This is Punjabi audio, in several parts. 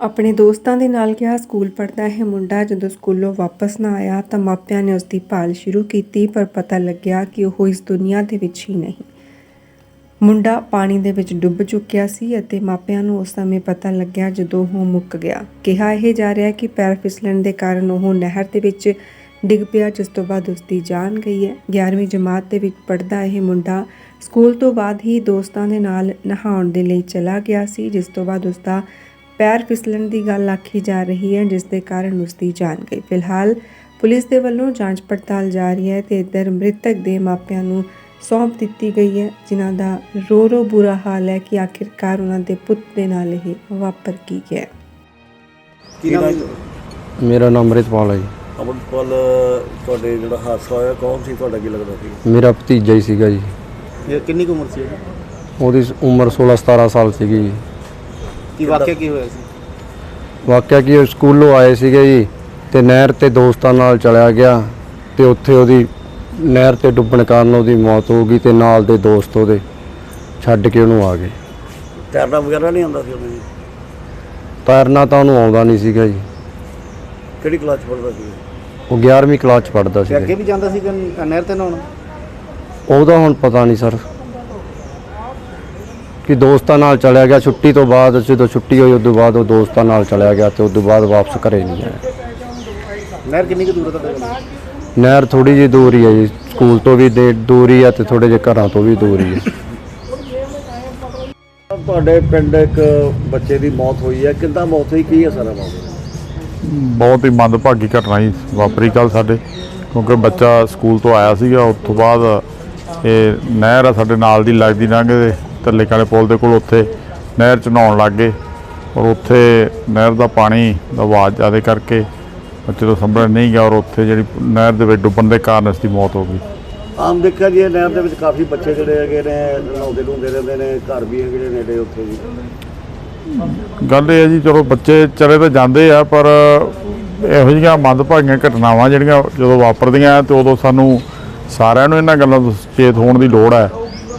ਆਪਣੇ ਦੋਸਤਾਂ ਦੇ ਨਾਲ ਗਿਆ, ਸਕੂਲ ਪੜ੍ਹਦਾ ਇਹ ਮੁੰਡਾ। ਜਦੋਂ ਸਕੂਲੋਂ ਵਾਪਸ ਨਾ ਆਇਆ ਤਾਂ ਮਾਪਿਆਂ ਨੇ ਉਸ ਦੀ ਭਾਲ ਸ਼ੁਰੂ ਕੀਤੀ, ਪਰ ਪਤਾ ਲੱਗਿਆ ਕਿ ਉਹ ਇਸ ਦੁਨੀਆ ਦੇ ਵਿੱਚ ਹੀ ਨਹੀਂ। ਮੁੰਡਾ ਪਾਣੀ ਦੇ ਵਿੱਚ ਡੁੱਬ ਚੁੱਕਿਆ ਸੀ ਅਤੇ ਮਾਪਿਆਂ ਨੂੰ ਉਸ ਸਮੇਂ ਪਤਾ ਲੱਗਿਆ ਜਦੋਂ ਉਹ ਮੁੱਕ ਗਿਆ। ਕਿਹਾ ਇਹ ਜਾ ਰਿਹਾ ਕਿ ਪੈਰ ਫਿਸਲਣ ਦੇ ਕਾਰਨ ਉਹ ਨਹਿਰ ਦੇ ਵਿੱਚ ਡਿੱਗ ਪਿਆ, ਜਿਸ ਤੋਂ ਬਾਅਦ ਉਸ ਦੀ ਜਾਨ ਗਈ ਹੈ। 11ਵੀਂ ਜਮਾਤ ਦੇ ਵਿੱਚ ਪੜ੍ਹਦਾ ਇਹ ਮੁੰਡਾ ਸਕੂਲ ਤੋਂ ਬਾਅਦ ਹੀ ਦੋਸਤਾਂ ਦੇ ਨਾਲ ਨਹਾਉਣ ਦੇ ਲਈ ਚਲਾ ਗਿਆ ਸੀ, ਜਿਸ ਤੋਂ ਬਾਅਦ ਉਸ ਦਾ ਪੈਰ ਫਿਸਲਣ ਦੀ ਗੱਲ ਆਖੀ ਜਾ ਰਹੀ ਹੈ ਜਿਸ ਦੇ ਕਾਰਨ ਉਸ ਦੀ ਜਾਨ ਗਈ। ਫਿਲਹਾਲ ਪੁਲਿਸ ਦੇ ਵੱਲੋਂ ਜਾਂਚ ਪੜਤਾਲ ਜਾਰੀ ਹੈ ਤੇ ਇਧਰ ਮ੍ਰਿਤਕ ਦੇ ਮਾਪਿਆਂ ਨੂੰ ਸੌਂਪ ਦਿੱਤੀ ਗਈ ਹੈ ਜਿਨ੍ਹਾਂ ਦਾ ਰੋ ਰੋ ਬੁਰਾ ਹਾਲ ਹੈ ਕਿ ਆਖਿਰਕਾਰ ਉਹਨਾਂ ਦੇ ਪੁੱਤ ਦੇ ਨਾਲ ਇਹ ਵਾਪਰ ਕੀ ਗਿਆ। ਕੀ ਨਾਮ ਹੈ ਮੇਰਾ ਨਾਮ ਅੰਮ੍ਰਿਤਪਾਲ ਹੈ ਜੀ। ਅਮਰਪਾਲ ਤੁਹਾਡੇ ਜਿਹੜਾ ਹਾਦਸਾ ਹੋਇਆ ਕੌਣ ਸੀ? ਤੁਹਾਡਾ ਕੀ ਲੱਗਦਾ ਸੀ? ਮੇਰਾ ਭਤੀਜਾ ਹੀ ਸੀਗਾ ਜੀ। ਇਹ ਕਿੰਨੀ ਕੁ ਉਮਰ ਸੀ ਇਹਦੀ? ਉਹਦੀ ਉਮਰ 16 17 ਸਾਲ ਸੀਗੀ ਜੀ। ਕੀ ਵਾਕਿਆ ਕੀ ਹੋਇਆ ਸੀ? ਵਾਕਿਆ ਕੀ ਉਹ ਸਕੂਲੋਂ ਆਏ ਸੀਗੇ ਜੀ ਤੇ ਨਹਿਰ ਤੇ ਦੋਸਤਾਂ ਨਾਲ ਚਲਿਆ ਗਿਆ ਤੇ ਉੱਥੇ ਉਹਦੀ ਨਹਿਰ ਤੇ ਡੁੱਬਣ ਕਾਰਨ ਉਹਦੀ ਮੌਤ ਹੋ ਗਈ ਤੇ ਨਾਲ ਦੇ ਦੋਸਤ ਉਹਦੇ ਛੱਡ ਕੇ ਉਹਨੂੰ ਆ ਗਏ। ਤੈਰਨਾ ਵਗੈਰਾ ਨਹੀਂ ਆਉਂਦਾ ਸੀ ਉਹਨੂੰ ਜੀ? ਤੈਰਨਾ ਤਾਂ ਉਹਨੂੰ ਆਉਂਦਾ ਨਹੀਂ ਸੀਗਾ ਜੀ। ਕਿਹੜੀ ਕਲਾਸ ਪੜ੍ਹਦਾ ਸੀ? ਉਹ 11ਵੀਂ ਕਲਾਸ ਚ ਪੜਦਾ ਤੇ ਅੱਗੇ ਸੀ ਵੀ ਜਾਂਦਾ ਸੀ ਕਿ ਨਹਿਰ ਤੇ ਨਹਾਉਣ? ਉਹਦਾ ਹੁਣ ਪਤਾ ਨਹੀਂ ਸਰ। ਕਿ ਦੋਸਤਾਂ ਨਾਲ ਚਲਿਆ ਗਿਆ। ਛੁੱਟੀ ਤੋਂ ਬਾਅਦ ਜਦੋਂ ਛੁੱਟੀ ਹੋਈ ਉਸ ਤੋਂ ਬਾਅਦ ਉਹ ਦੋਸਤਾਂ ਨਾਲ ਚਲਿਆ ਗਿਆ ਤੇ ਉਸ ਤੋਂ ਬਾਅਦ ਵਾਪਸ ਘਰੇ ਨਹੀਂ ਆਇਆ। ਨਹਿਰ ਕਿੰਨੀ ਕੁ ਦੂਰ ਹੈ ਤੁਹਾਡੇ ਕੋਲ? ਨਹਿਰ ਥੋੜੀ ਜਿਹੀ ਦੂਰ ਹੀ ਹੈ ਜੀ। ਸਕੂਲ ਤੋਂ ਵੀ ਦੇ ਦੂਰ ਹੀ ਹੈ ਤੇ ਥੋੜੇ ਜਿਹੇ ਘਰਾਂ ਤੋਂ ਵੀ ਦੂਰ ਹੀ ਹੈ ਤੁਹਾਡੇ ਪਿੰਡ ਇੱਕ ਬੱਚੇ ਦੀ ਮੌਤ ਹੋਈ ਹੈ। ਕਿੰਦਾ ਮੌਤ ਹੋਈ? ਕੀ ਹੈ ਸਾਰਾ ਮਾਮਲਾ ਬਹੁਤ ਹੀ ਮੰਦਭਾਗੀ ਘਟਨਾ ਹੀ ਵਾਪਰੀ ਕੱਲ ਸਾਡੇ ਕਿਉਂਕਿ ਬੱਚਾ ਸਕੂਲ ਤੋਂ ਆਇਆ ਸੀਗਾ। ਉਸ ਤੋਂ ਬਾਅਦ ਇਹ ਨਹਿਰ ਆ ਸਾਡੇ ਨਾਲ ਦੀ ਲੱਗਦੀ ਲੰਘਦੇ ਥੱਲੇ ਕਾਲੇ ਪੁਲ ਦੇ ਕੋਲ ਉੱਥੇ ਨਹਿਰ ਚ ਨਹਾਉਣ ਲੱਗ ਗਏ ਔਰ ਉੱਥੇ ਨਹਿਰ ਦਾ ਪਾਣੀ ਦਾ ਆਵਾਜ਼ ਜ਼ਿਆਦਾ ਕਰਕੇ ਬੱਚੇ ਤੋਂ ਸੰਭਲ ਨਹੀਂ ਗਿਆ ਔਰ ਉੱਥੇ ਜਿਹੜੀ ਨਹਿਰ ਦੇ ਵਿੱਚ ਡੁੱਬਣ ਦੇ ਕਾਰਨ ਇਸ ਦੀ ਮੌਤ ਹੋ ਗਈ। ਆਮ ਦੇਖਿਆ ਜੀ ਨਹਿਰ ਦੇ ਵਿੱਚ ਕਾਫੀ ਬੱਚੇ ਜਿਹੜੇ ਹੈਗੇ ਨੇ ਨਹਾਉਂਦੇ ਨੂੰਦੇ ਰਹਿੰਦੇ ਨੇ ਘਰ ਵੀ ਹੈਗੇ ਨੇ ਨੇੜੇ ਉੱਥੇ ਜੀ। ਗੱਲ ਇਹ ਹੈ ਜੀ ਚਲੋ ਬੱਚੇ ਚਲੇ ਤਾਂ ਜਾਂਦੇ ਆ ਪਰ ਇਹੋ ਜਿਹੀਆਂ ਮੰਦਭਾਗੀਆਂ ਘਟਨਾਵਾਂ ਜਿਹੜੀਆਂ ਜਦੋਂ ਵਾਪਰਦੀਆਂ ਤੇ ਉਦੋਂ ਸਾਨੂੰ ਸਾਰਿਆਂ ਨੂੰ ਇਹਨਾਂ ਗੱਲਾਂ ਤੋਂ ਸੁਚੇਤ ਹੋਣ ਦੀ ਲੋੜ ਹੈ।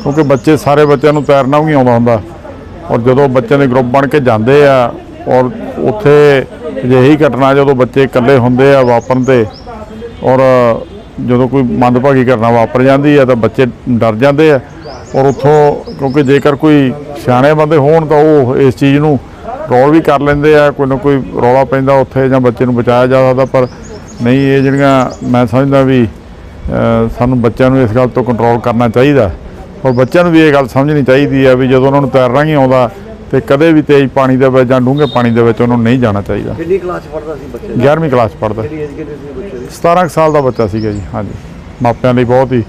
ਕਿਉਂਕਿ ਬੱਚੇ ਸਾਰੇ ਬੱਚਿਆਂ ਨੂੰ ਤੈਰਨਾ ਵੀ ਆਉਂਦਾ ਹੁੰਦਾ। ਔਰ ਜਦੋਂ ਬੱਚਿਆਂ ਦੇ ਗਰੁੱਪ ਬਣ ਕੇ ਜਾਂਦੇ ਆ, ਔਰ ਉੱਥੇ ਅਜਿਹੀ ਘਟਨਾ ਜਦੋਂ ਬੱਚੇ ਇਕੱਲੇ ਹੁੰਦੇ ਆ ਵਾਪਰਨ ਤੇ, ਔਰ ਜਦੋਂ ਕੋਈ ਮੰਦਭਾਗੀ ਘਟਨਾ ਵਾਪਰ ਜਾਂਦੀ ਹੈ ਤਾਂ ਬੱਚੇ ਡਰ ਜਾਂਦੇ ਆ। ਔਰ ਉੱਥੋਂ ਕਿਉਂਕਿ ਜੇਕਰ ਕੋਈ ਸਿਆਣੇ ਬੰਦੇ ਹੋਣ ਤਾਂ ਉਹ ਇਸ ਚੀਜ਼ ਨੂੰ ਰੋਲ ਵੀ ਕਰ ਲੈਂਦੇ ਆ, ਕੋਈ ਨਾ ਕੋਈ ਰੌਲਾ ਪੈਂਦਾ ਉੱਥੇ ਜਾਂ ਬੱਚੇ ਨੂੰ ਬਚਾਇਆ ਜਾ ਸਕਦਾ। ਪਰ ਨਹੀਂ, ਇਹ ਜਿਹੜੀਆਂ ਮੈਂ ਸਮਝਦਾ ਵੀ ਸਾਨੂੰ ਬੱਚਿਆਂ ਨੂੰ ਇਸ ਗੱਲ ਤੋਂ ਕੰਟਰੋਲ ਕਰਨਾ ਚਾਹੀਦਾ। ਔਰ ਬੱਚਿਆਂ ਨੂੰ ਵੀ ਇਹ ਗੱਲ ਸਮਝਣੀ ਚਾਹੀਦੀ ਆ ਵੀ ਜਦੋਂ ਉਹਨਾਂ ਨੂੰ ਤੈਰਨਾ ਹੀ ਆਉਂਦਾ ਤੇ ਕਦੇ ਵੀ ਤੇਜ਼ ਪਾਣੀ ਦੇ ਵਿੱਚ ਜਾਂ ਡੂੰਘੇ ਪਾਣੀ ਦੇ ਵਿੱਚ ਉਹਨਾਂ ਨਹੀਂ ਜਾਣਾ ਚਾਹੀਦਾ। ਕਿੰਨੀ ਕਲਾਸ ਪੜ੍ਹਦਾ ਸੀ ਬੱਚੇ? 11ਵੀਂ ਕਲਾਸ ਪੜ੍ਹਦਾ। ਕਿਹੜੀ ਏਜ ਕਿੰਨੀ ਸੀ ਬੱਚੇ ਦੀ? 17 ਕੁ ਸਾਲ ਦਾ ਬੱਚਾ ਸੀਗਾ ਜੀ ਹਾਂਜੀ। ਮਾਪਿਆਂ ਲਈ ਬਹੁਤ ਹੀ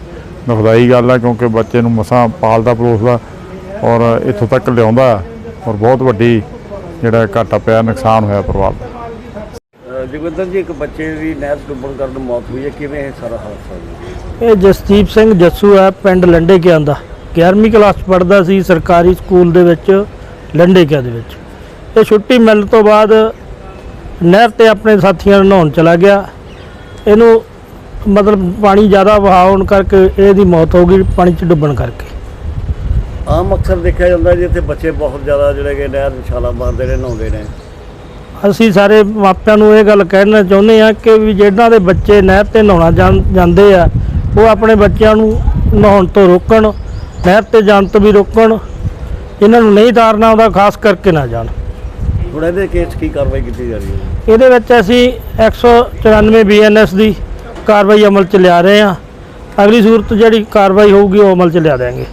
ਦੁਖਦਾਈ ਗੱਲ ਹੈ ਕਿਉਂਕਿ ਬੱਚੇ ਨੂੰ ਮਸਾਂ ਪਾਲਦਾ ਪਲੋਸਦਾ ਔਰ ਇੱਥੋਂ ਤੱਕ ਲਿਆਉਂਦਾ ਔਰ ਬਹੁਤ ਵੱਡੀ ਜਿਹੜਾ ਘਾਟਾ ਪਿਆ ਨੁਕਸਾਨ ਹੋਇਆ ਪਰਿਵਾਰ ਦਾ। ਅਹ ਜੋਗਿੰਦਰ ਜੀ ਇੱਕ ਬੱਚੇ ਦੀ ਨਹਿਰ ਡੁੱਬਣ ਕਾਰਨ ਮੌਤ ਹੋਈ ਹੈ। ਕਿਵੇਂ ਇਹ ਸਾਰਾ ਹਾਦਸਾ ਜੀ? ਇਹ ਜਸਦੀਪ ਸਿੰਘ ਜੱਸੂ ਹੈ ਪਿੰਡ ਲੰਡੇ ਕਿਆਂ ਦਾ। 11ਵੀਂ ਕਲਾਸ ਪੜ੍ਹਦਾ ਸੀ ਸਰਕਾਰੀ ਸਕੂਲ ਦੇ ਵਿੱਚ ਲੰਡੇ ਕਿਆਂ ਦੇ ਵਿੱਚ। ਇਹ ਛੁੱਟੀ ਮਿਲਣ ਤੋਂ ਬਾਅਦ ਨਹਿਰ ਤੇ ਆਪਣੇ ਸਾਥੀਆਂ ਨਾਲ ਨਹਾਉਣ ਚਲਾ ਗਿਆ। ਇਹਨੂੰ ਮਤਲਬ ਪਾਣੀ ਜ਼ਿਆਦਾ ਵਹਾਅ ਹੋਣ ਕਰਕੇ ਇਹਦੀ ਮੌਤ ਹੋ ਗਈ ਪਾਣੀ 'ਚ ਡੁੱਬਣ ਕਰਕੇ। ਆਮ ਅਕਸਰ ਦੇਖਿਆ ਜਾਂਦਾ ਜੀ ਇੱਥੇ ਬੱਚੇ ਬਹੁਤ ਜ਼ਿਆਦਾ ਜਿਹੜੇ ਕਿ ਨਹਿਰ ਛਾਲਾਂ ਮਾਰਦੇ ਨੇ ਨਹਾਉਂਦੇ ਨੇ। ਅਸੀਂ ਸਾਰੇ ਮਾਪਿਆਂ ਨੂੰ ਇਹ ਗੱਲ ਕਹਿਣਾ ਚਾਹੁੰਦੇ ਆ ਕਿ ਵੀ ਜਿਹਨਾਂ ਦੇ ਬੱਚੇ ਨਹਿਰ ਤੇ ਨਹਾਉਣਾ ਜਾਂਦੇ ਆ ਉਹ ਆਪਣੇ ਬੱਚਿਆਂ ਨੂੰ ਨਹਾਉਣ ਤੋਂ ਰੋਕਣ ਨਹਿਰ ਤੇ ਜਾਣ ਤੋਂ ਵੀ ਰੋਕਣ ਇਹਨਾਂ ਨੂੰ ਨਹੀਂ ਤਾਰਨਾ ਆਉਂਦਾ ਖਾਸ ਕਰਕੇ ਨਾ ਜਾਣ। ਹੁਣ ਇਹਦੇ ਕੇਸ ਕੀ ਕਾਰਵਾਈ ਕੀਤੀ ਜਾ ਰਹੀ ਹੈ? ਇਹਦੇ ਵਿੱਚ ਅਸੀਂ 194 ਬੀਐਨਐਸ ਦੀ ਕਾਰਵਾਈ ਅਮਲ ਚ ਲਿਆ ਰਹੇ ਆ ਅਗਲੀ ਸੂਰਤ ਜਿਹੜੀ ਕਾਰਵਾਈ ਹੋਊਗੀ ਉਹ ਅਮਲ ਚ ਲਿਆ ਦੇਵਾਂਗੇ